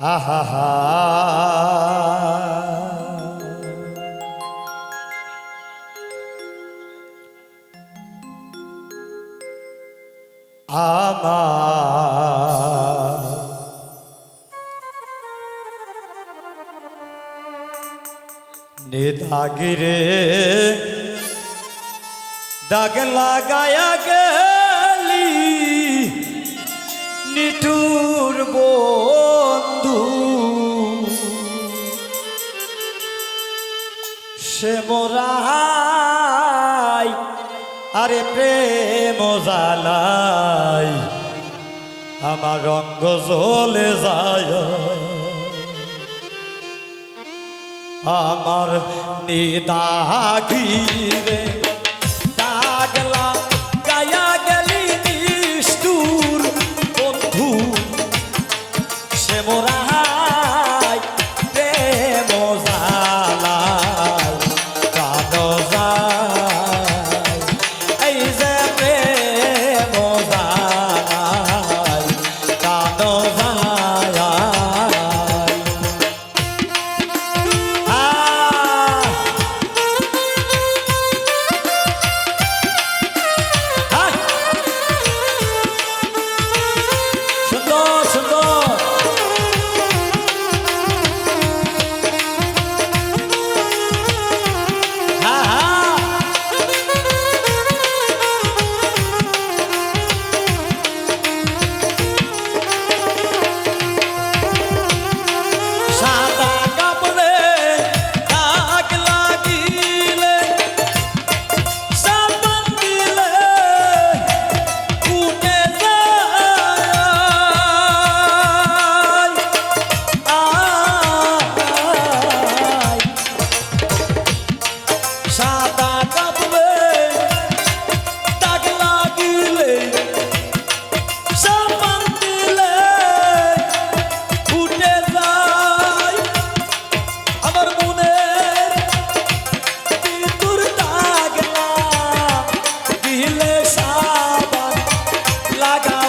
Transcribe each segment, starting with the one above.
আহা হা দাগ লাগায়া গেলি আরে প্রেম জালাই আমার রঙ্গ জ্বলে যায়। আমার নিদাগিরে দাগলা গায়া মোরাই প্রেম জালাই কানো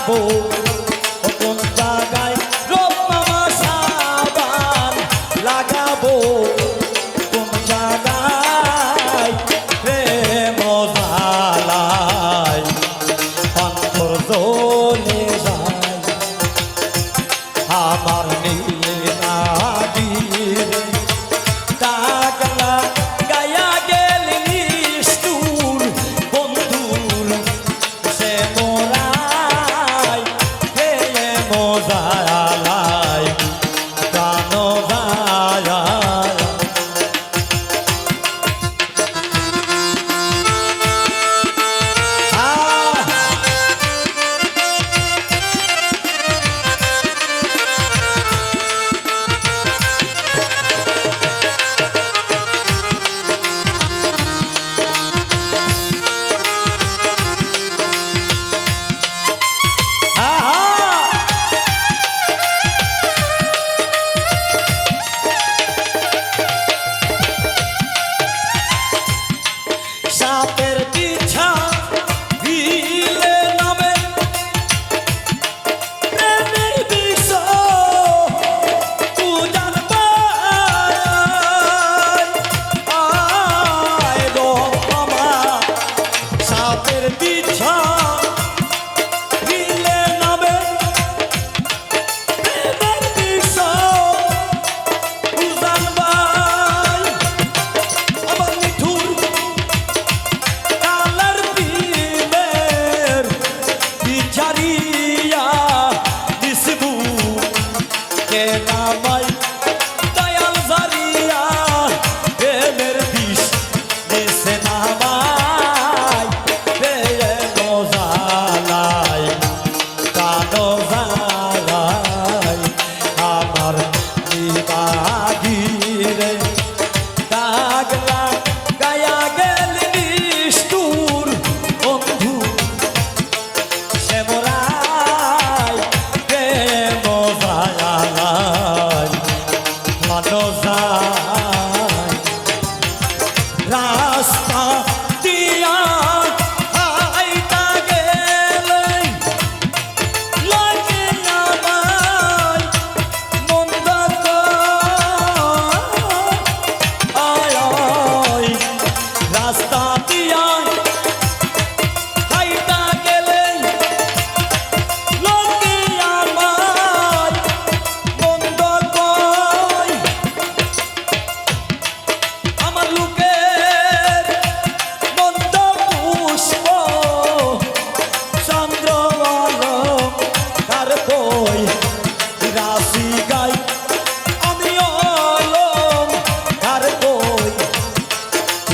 লাগাবো কোন জায়গায় রোপ মামা লাগাবো। কোন জায়গায় প্রেম জালাই অন্তর জ্বলে के रामा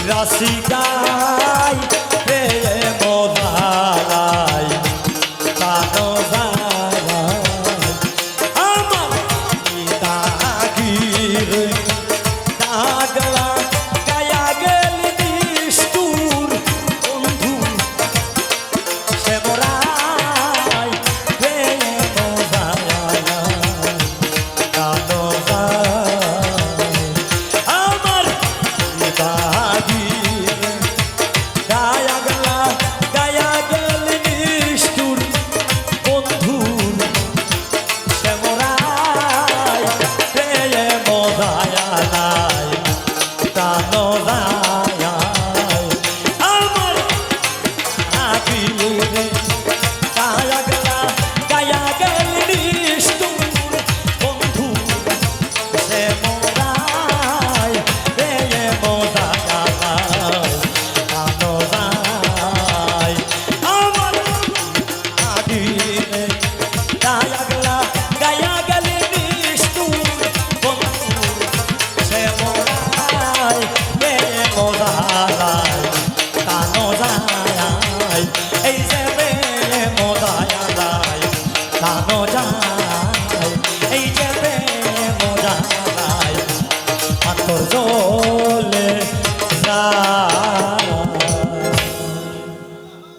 রাশি Tanoja.